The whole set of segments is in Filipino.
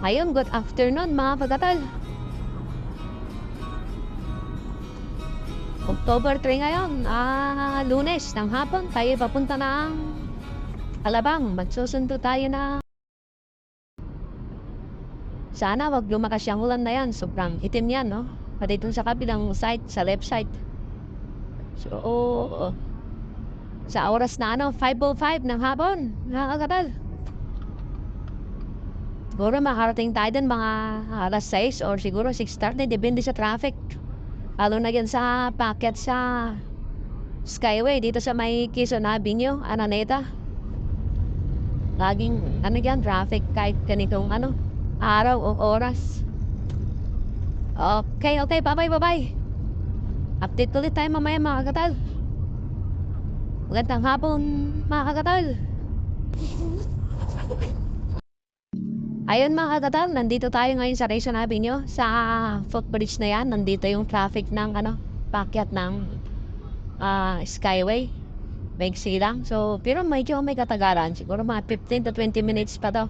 Ayun, good afternoon mga kagatal. October 3 ngayon, ah, lunes ng hapon, tayo papunta ng Alabang. Magsusundo tayo na sana wag lumakas yung ulan na yan. Sobrang itim yan, no? Pati dun sa kabilang side, sa left side. So, sa oras na ano, 5.05 ng hapon, nakakatal. Siguro makarating tayo dun mga alas 6 or siguro 6.30, depende sa traffic. Lalo na yan sa packet sa Skyway, dito sa may Quezon Avenue, Ananeta. Laging, ano yan, traffic kahit ganitong ano, araw o oras. Okay, okay, bye-bye, bye-bye. Update ulit tayo mamaya mga kakatal. Magandang hapon mga kakatal. Ayun mga kakatal, nandito tayo ngayon sa Rayson Avenue. Sa footbridge na yan, nandito yung traffic ng ano, pakyat ng ah, Skyway. Maigsi lang. So, pero medyo may katagalan. Siguro mga 15 to 20 minutes pa to.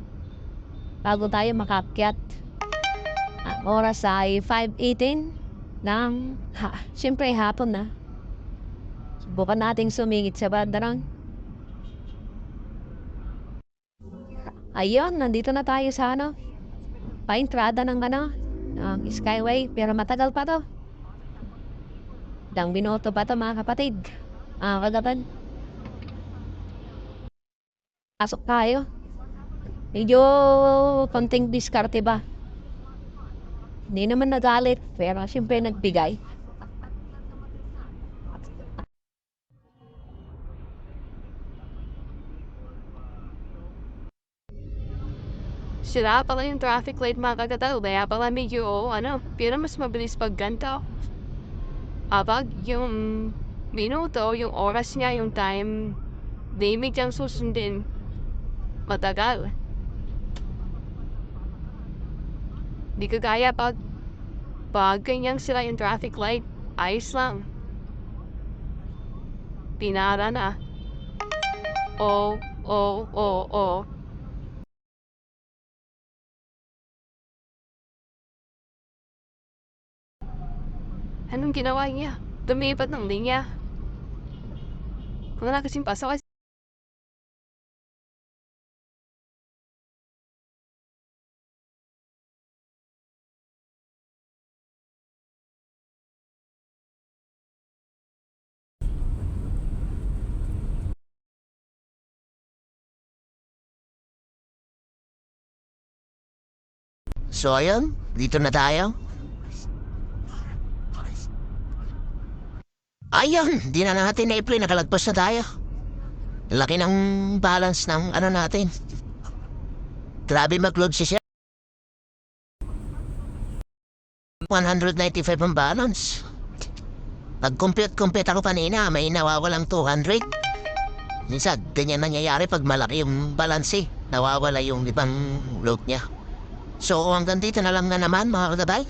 Bago tayo makakyat. Ang oras ay 5.18 ng, ha, siyempre hapon na. Subukan nating sumingit sa bandarang. Ayun, nandito na tayo sa ano, paintrada ng ano, ng Skyway, pero matagal pa to. Dang binoto pa to mga kapatid. Ah, kagatan. Pasok tayo. Medyo konting diskarte ba? Hindi naman nagalit, pero siyempre nagbigay. Sira pala yung traffic light mga kagataw. Kaya pala medyo, ano, pero mas mabilis pag ganito. Abag, yung minuto, yung oras niya, yung time limit niyang susundin, matagal. Di kagaya pag pag ganyang sila yung traffic light, ayos lang. Pinara na. Oh, oh, oh, oh. Anong ginawa niya? Lumipat ng linya. Wala kasing pasok kasi So ayun, dito na tayo. Ayun, di na natin na-play, nakalagpas na tayo. Laki ng balance ng ano natin. Grabe mag-load siya. 195 ang balance. Pag-compute-compute ako kanina, may nawawalang 200. Minsan, ganyan nangyayari pag malaki yung balance eh. Nawawala yung ibang load niya. So hanggang dito na lang na naman mga kagabay.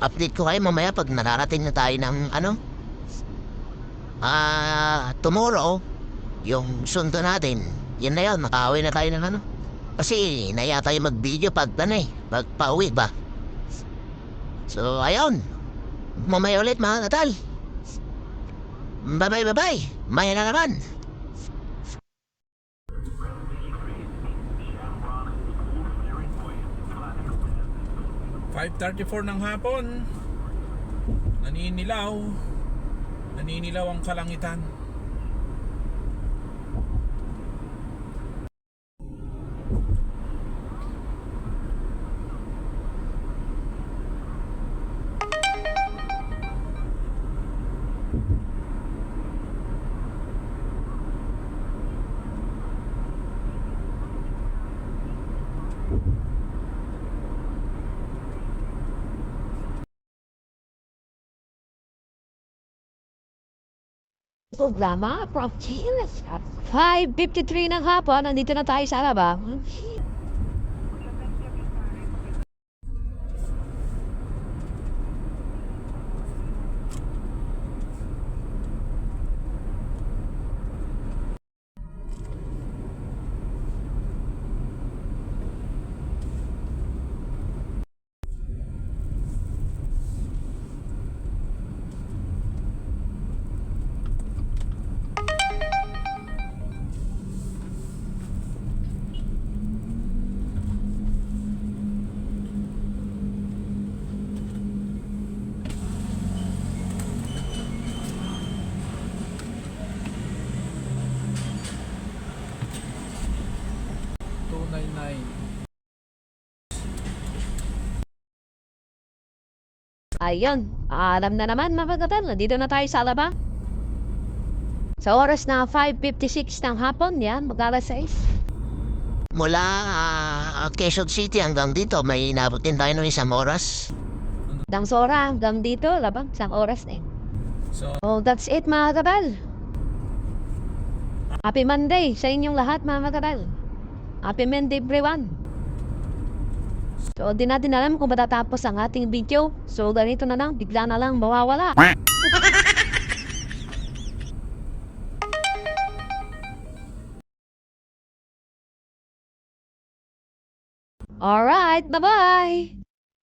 Update ko kayo mamaya pag nararating na tayo ng ano. Ah, tomorrow, yung sundo natin, yun na yun, makauwi na tayo ng ano. Kasi naya tayo mag-video pag ano eh, pag pauwi ba. So ayun, mamaya ulit mga natal. Bye bye bye bye, maya na naman. 5.34 ng hapon Naninilaw Naninilaw ang kalangitan Programa from Chiles. 5.53 ng hapon, nandito na tayo sa Alabang. Ayun, alam na naman mga kagatal, dito na tayo sa Alabang. Sa oras na 5.56 ng hapon, yan, mag-alas 6. Mula ah, Quezon City hanggang dito, may inabot din tayo ng isang oras. Dang Sora hanggang dito, labang, isang oras na eh. So, Oh, that's it mga katal. Happy Monday sa inyong lahat mga katal. Happy Monday everyone. So, di natin alam kung matatapos ang ating video. So, ganito na lang, bigla na lang mawawala. Alright, bye-bye!